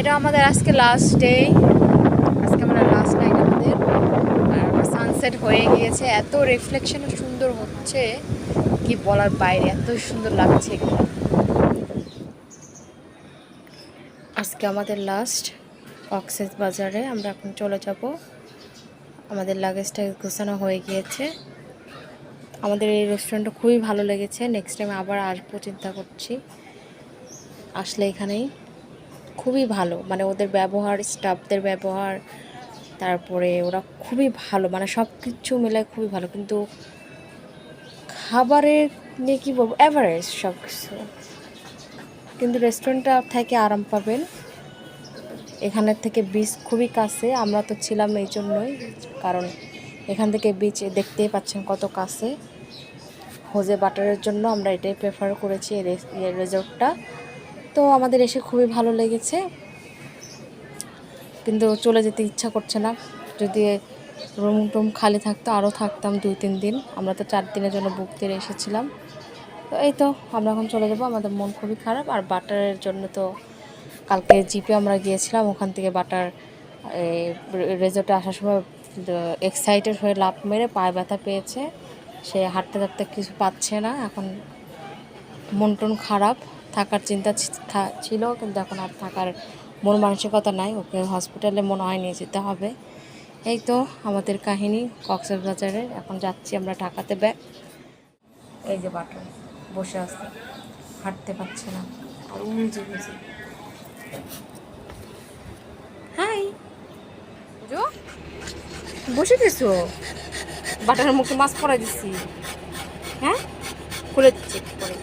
এটা আমাদের আজকে লাস্ট ডে আজকে আমরা লাস্ট নাইট আমাদের। আর সানসেট হয়ে গিয়েছে। এত রিফ্লেকশন সুন্দর হচ্ছে। কি বলার বাইরে, এত সুন্দর লাগছে আজকে আমাদের লাস্ট অক্সেস বাজারে আমরা এখন চলে যাব। আমাদের লাগেজটা গোছানো হয়ে গিয়েছে। আমাদের এই রেস্টুরেন্টটা খুবই ভালো লেগেছে। নেক্সট টাইম আবার আসব চিন্তা করছি। আসলে এখানেই। খুবই ভালো। মানে ওদের ব্যবহার স্টাফদের ব্যবহার, তারপরে ওরা খুবই ভালো। মানে সব কিছু মিলে খুবই ভালো। কিন্তু খাবারের নিয়ে কী বলব? অ্যাভারেজ সব কিছু কিন্তু রেস্টুরেন্টটা থেকে আরাম পাবেন। এখানের থেকে বিচ খুবই কাছে। আমরা তো ছিলাম এই জন্যই। কারণ এখান থেকে বিচ দেখতেই পাচ্ছেন কত কাছে। হোজে বাটারের জন্য আমরা এটাই প্রেফার করেছি এই রিসোর্টটা তো আমাদের এসে খুবই ভালো লেগেছে। কিন্তু চলে যেতে ইচ্ছা করছে না। যদি রুম টুম খালি থাকতো আরও থাকতাম দুই, তিন দিন। আমরা তো চার দিনের জন্য বুক দিয়ে এসেছিলাম। তো এই তো, আমরা এখন চলে যাব। আমাদের মন খুবই খারাপ। আর বাটারের জন্য তো কালকে জিপে আমরা গিয়েছিলাম। ওখান থেকে বাটার রেজর্টে আসার সময় এক্সাইটেড হয়ে লাফ মেরে পায়ে ব্যথা পেয়েছে। সে হাঁটতে হাঁটতে কিছু পাচ্ছে না। এখন মন খারাপ। থাকার চিন্তা ছিল কিন্তু এখন আর থাকার মন মানসিকতা নাই। ওকে হসপিটালে মনে হয় নিয়ে যেতে হবে। এই তো আমাদের কাহিনী বাজারে এখন যাচ্ছি আমরা ঢাকাতে ব্যাগ এই যে বাটন বসে আছে। হাঁটতে পারছে না। আর উলজি হাই। বুঝো বসে গেছো? বাটারের মুখে মাছ পরাই দিচ্ছি। হ্যাঁ? খুলে দিচ্ছি পরে